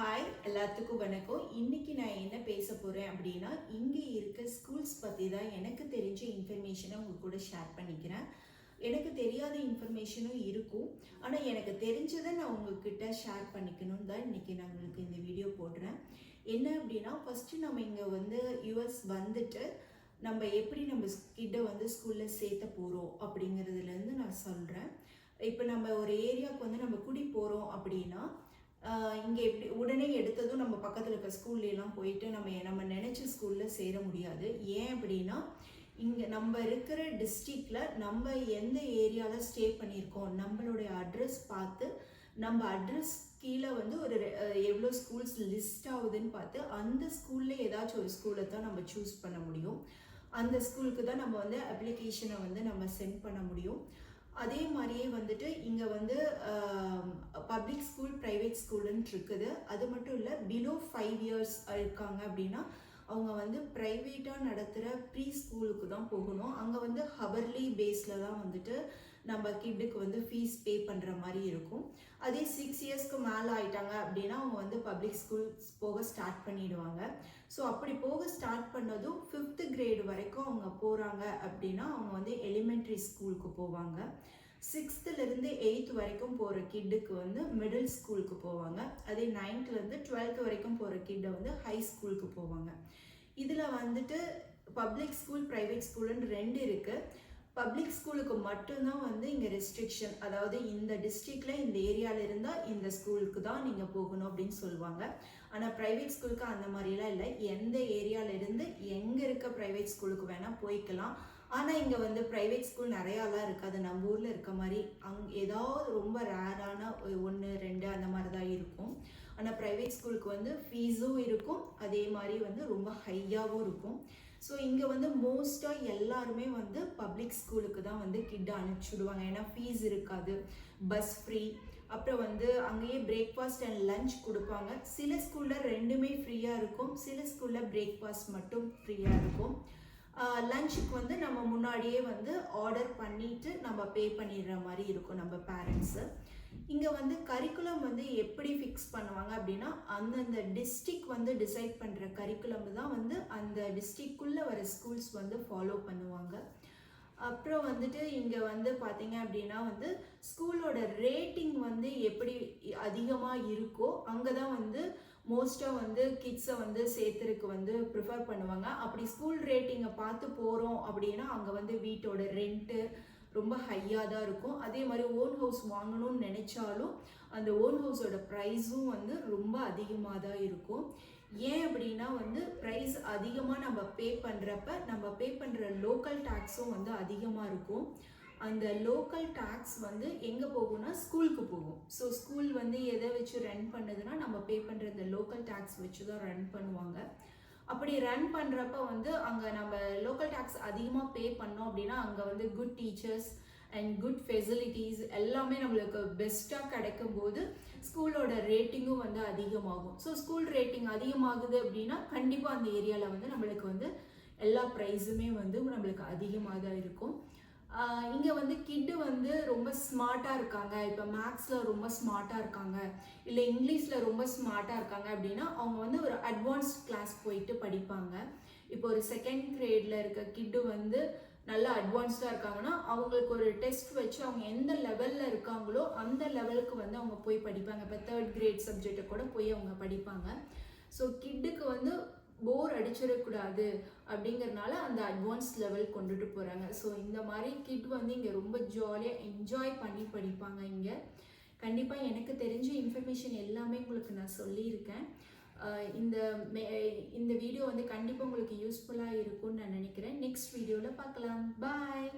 Hi எல்லாத்துக்கும் வணக்கம். இன்னைக்கு நான் என்ன பேச போகிறேன் அப்படின்னா இங்கே இருக்க ஸ்கூல்ஸ் பற்றி தான் எனக்கு தெரிஞ்ச இன்ஃபர்மேஷனை உங்கள் கூட ஷேர் பண்ணிக்கிறேன். எனக்கு தெரியாத இன்ஃபர்மேஷனும் இருக்கும். ஆனால் எனக்கு தெரிஞ்சதை நான் உங்ககிட்ட ஷேர் பண்ணிக்கணும் தான் இன்றைக்கி நான் உங்களுக்கு இந்த வீடியோ போடுறேன். என்ன அப்படின்னா ஃபஸ்ட்டு நம்ம இங்கே வந்து யூஎஸ் வந்துட்டு நம்ம எப்படி நம்ம கிட்ட வந்து ஸ்கூலில் சேர்த்த போகிறோம் அப்படிங்கிறதுலேருந்து நான் சொல்கிறேன் இப்போ நம்ம ஒரு ஏரியாவுக்கு வந்து நம்ம குடி போகிறோம் அப்படின்னா இங்கே இப்படி உடனே எடுத்ததும் நம்ம பக்கத்தில் இருக்க ஸ்கூல்லாம் போயிட்டு நம்ம நம்ம நினச்ச ஸ்கூலில் சேர முடியாது. ஏன் அப்படின்னா இங்கே நம்ம இருக்கிற டிஸ்ட்ரிக்டில் நம்ம எந்த ஏரியாவில் ஸ்டே பண்ணியிருக்கோம் நம்மளுடைய அட்ரஸ் பார்த்து நம்ம அட்ரஸ் கீழே வந்து ஒரு எவ்வளோ ஸ்கூல்ஸ் லிஸ்ட் ஆகுதுன்னு பார்த்து அந்த ஸ்கூலில் ஏதாச்சும் ஒரு ஸ்கூலை தான் நம்ம சூஸ் பண்ண முடியும். அந்த ஸ்கூலுக்கு தான் நம்ம வந்து அப்ளிகேஷனை வந்து நம்ம சென்ட் பண்ண முடியும். அதே மாதிரியே வந்துட்டு இங்கே வந்து பப்ளிக் ஸ்கூல் ப்ரைவேட் ஸ்கூலுன்ட்டு இருக்குது. அது மட்டும் இல்லை பிலோ ஃபைவ் இயர்ஸ் இருக்காங்க அப்படின்னா அவங்க வந்து ப்ரைவேட்டாக நடத்துகிற ப்ரீ ஸ்கூலுக்கு தான் போகணும். அங்கே வந்து ஹவர்லி பேஸில் தான் வந்துட்டு நம்ம கிட்டுக்கு வந்து ஃபீஸ் பே பண்ணுற மாதிரி இருக்கும். அதே சிக்ஸ் இயர்ஸ்க்கு மேலே ஆயிட்டாங்க அப்படின்னா அவங்க வந்து பப்ளிக் ஸ்கூல் போக ஸ்டார்ட் பண்ணிடுவாங்க. ஸோ அப்படி போக ஸ்டார்ட் பண்ணதும் ஃபிஃப்த்து கிரேடு வரைக்கும் அவங்க போகிறாங்க அப்படின்னா அவங்க வந்து எலிமெண்ட்ரி ஸ்கூலுக்கு போவாங்க. சிக்ஸ்த்துலேருந்து எயித் வரைக்கும் போகிற கிட்டுக்கு வந்து மிடில் ஸ்கூலுக்கு போவாங்க. அதே நைன்த்துலேருந்து டுவெல்த் வரைக்கும் போகிற கிட்டை வந்து ஹை ஸ்கூலுக்கு போவாங்க. இதில் வந்துட்டு பப்ளிக் ஸ்கூல் ப்ரைவேட் ஸ்கூலுன்னு ரெண்டு இருக்குது பப்ளிக் ஸ்கூலுக்கு மட்டும்தான் வந்து இங்கே ரெஸ்ட்ரிக்ஷன் அதாவது இந்த டிஸ்ட்ரிக்டில் இந்த ஏரியாவில் இருந்தால் இந்த ஸ்கூலுக்கு தான் நீங்கள் போகணும் அப்படின்னு சொல்லுவாங்க. ஆனால் ப்ரைவேட் ஸ்கூலுக்கு அந்த மாதிரிலாம் இல்லை. எந்த ஏரியாவிலேருந்து எங்கே இருக்க ப்ரைவேட் ஸ்கூலுக்கு வேணால் போய்க்கலாம். ஆனால் இங்கே வந்து ப்ரைவேட் ஸ்கூல் நிறையாலாம் இருக்காது. நம்ம ஊரில் இருக்க மாதிரி அங் ஏதாவது ரொம்ப ரேரான ஒன்று ரெண்டு அந்த மாதிரி தான் இருக்கும் ஆனால் ப்ரைவேட் ஸ்கூலுக்கு வந்து ஃபீஸும் இருக்கும். அதே மாதிரி வந்து ரொம்ப ஹையாகவும் இருக்கும். ஸோ இங்கே வந்து மோஸ்ட்டாக எல்லாருமே வந்து பப்ளிக் ஸ்கூலுக்கு தான் வந்து கிட்ட அனுப்பிச்சுடுவாங்க. ஏன்னா ஃபீஸ் இருக்காது. பஸ் ஃப்ரீ அப்புறம் வந்து அங்கேயே பிரேக்ஃபாஸ்ட் அண்ட் லஞ்ச் கொடுப்பாங்க. சில ஸ்கூலில் ரெண்டுமே ஃப்ரீயாக இருக்கும். சில ஸ்கூலில் பிரேக்ஃபாஸ்ட் மட்டும் ஃப்ரீயாக இருக்கும். லஞ்சுக்கு வந்து நம்ம முன்னாடியே வந்து ஆர்டர் பண்ணிவிட்டு நம்ம பே பண்ணிடுற மாதிரி இருக்கும் நம்ம பேரண்ட்ஸு இங்கே வந்து கரிக்குலம் வந்து எப்படி ஃபிக்ஸ் பண்ணுவாங்க அப்படின்னா அந்தந்த டிஸ்ட்ரிக் வந்து டிசைட் பண்ணுற கரிக்குலம் தான் வந்து அந்த டிஸ்ட்ரிக்குள்ளே வர ஸ்கூல்ஸ் வந்து ஃபாலோ பண்ணுவாங்க. அப்புறம் வந்துட்டு இங்கே வந்து பார்த்தீங்க அப்படின்னா வந்து ஸ்கூலோட ரேட்டிங் வந்து எப்படி அதிகமாக இருக்கோ அங்கே தான் வந்து மோஸ்ட்டாக வந்து கிட்ஸை வந்து சேர்த்துருக்கு வந்து ப்ரிஃபர் பண்ணுவாங்க. அப்படி ஸ்கூல் ரேட்டிங்கை பார்த்து போகிறோம் அப்படின்னா அங்கே வந்து வீட்டோட ரெண்ட்டு ரொம்ப ஹையாக தான் இருக்கும். அதே மாதிரி ஓன் ஹவுஸ் வாங்கணும்னு நினச்சாலும் அந்த ஓன் ஹவுஸோட ப்ரைஸும் வந்து ரொம்ப அதிகமாக தான் இருக்கும். ஏன் அப்படின்னா வந்து ப்ரைஸ் அதிகமாக நம்ம பே பண்ணுறப்ப நம்ம பே பண்ணுற லோக்கல் டேக்ஸும் வந்து அதிகமாக இருக்கும். அந்த லோக்கல் டேக்ஸ் வந்து எங்கே போகும்னா ஸ்கூலுக்கு போகும். ஸோ ஸ்கூல் வந்து எதை வச்சு ரன் பண்ணுதுன்னா நம்ம பே பண்ணுற இந்த லோக்கல் டேக்ஸ் வச்சு தான் ரன் பண்ணுவாங்க. அப்படி ரன் பண்ணுறப்ப வந்து அங்கே நம்ம லோக்கல் டேக்ஸ் அதிகமாக பே பண்ணோம் அப்படின்னா அங்கே வந்து good teachers and good facilities எல்லாமே நம்மளுக்கு பெஸ்ட்டாக கிடைக்கும் போது ஸ்கூலோட ரேட்டிங்கும் வந்து அதிகமாகும். ஸோ ஸ்கூல் ரேட்டிங் அதிகமாகுது அப்படின்னா கண்டிப்பாக அந்த ஏரியாவில் வந்து நம்மளுக்கு வந்து எல்லா ப்ரைஸுமே வந்து நம்மளுக்கு அதிகமாக தான் இருக்கும். இங்கே வந்து கிட்டு வந்து ரொம்ப ஸ்மார்ட்டாக இருக்காங்க. இப்போ மேக்ஸில் ரொம்ப ஸ்மார்ட்டாக இருக்காங்க. இல்லை இங்கிலீஷில் ரொம்ப ஸ்மார்ட்டாக இருக்காங்க அப்படின்னா அவங்க வந்து ஒரு அட்வான்ஸ் கிளாஸ் போயிட்டு படிப்பாங்க. இப்போ ஒரு செகண்ட் கிரேடில் இருக்க கிட்டு வந்து நல்லா அட்வான்ஸ்டாக இருக்காங்கன்னா அவங்களுக்கு ஒரு டெஸ்ட் வச்சு அவங்க எந்த லெவலில் இருக்காங்களோ அந்த லெவலுக்கு வந்து அவங்க போய் படிப்பாங்க. இப்போ தேர்ட் கிரேட் சப்ஜெக்டை கூட போய் அவங்க படிப்பாங்க. ஸோ கிட்டுக்கு வந்து போர் அடிச்சிடக்கூடாது அப்படிங்கறனால அந்த அட்வான்ஸ் லெவல் கொண்டுட்டு போகிறாங்க ஸோ இந்த மாதிரி கிட் வந்து இங்கே ரொம்ப ஜாலியாக என்ஜாய் பண்ணி படிப்பாங்க இங்கே. கண்டிப்பாக எனக்கு தெரிஞ்ச இன்ஃபர்மேஷன் எல்லாமே உங்களுக்கு நான் சொல்லியிருக்கேன். இந்த மே- இந்த வீடியோ வந்து கண்டிப்பாக உங்களுக்கு யூஸ்ஃபுல்லாக இருக்கும்னு நான் நினைக்கிறேன். நெக்ஸ்ட் வீடியோவில் பார்க்கலாம். பாய்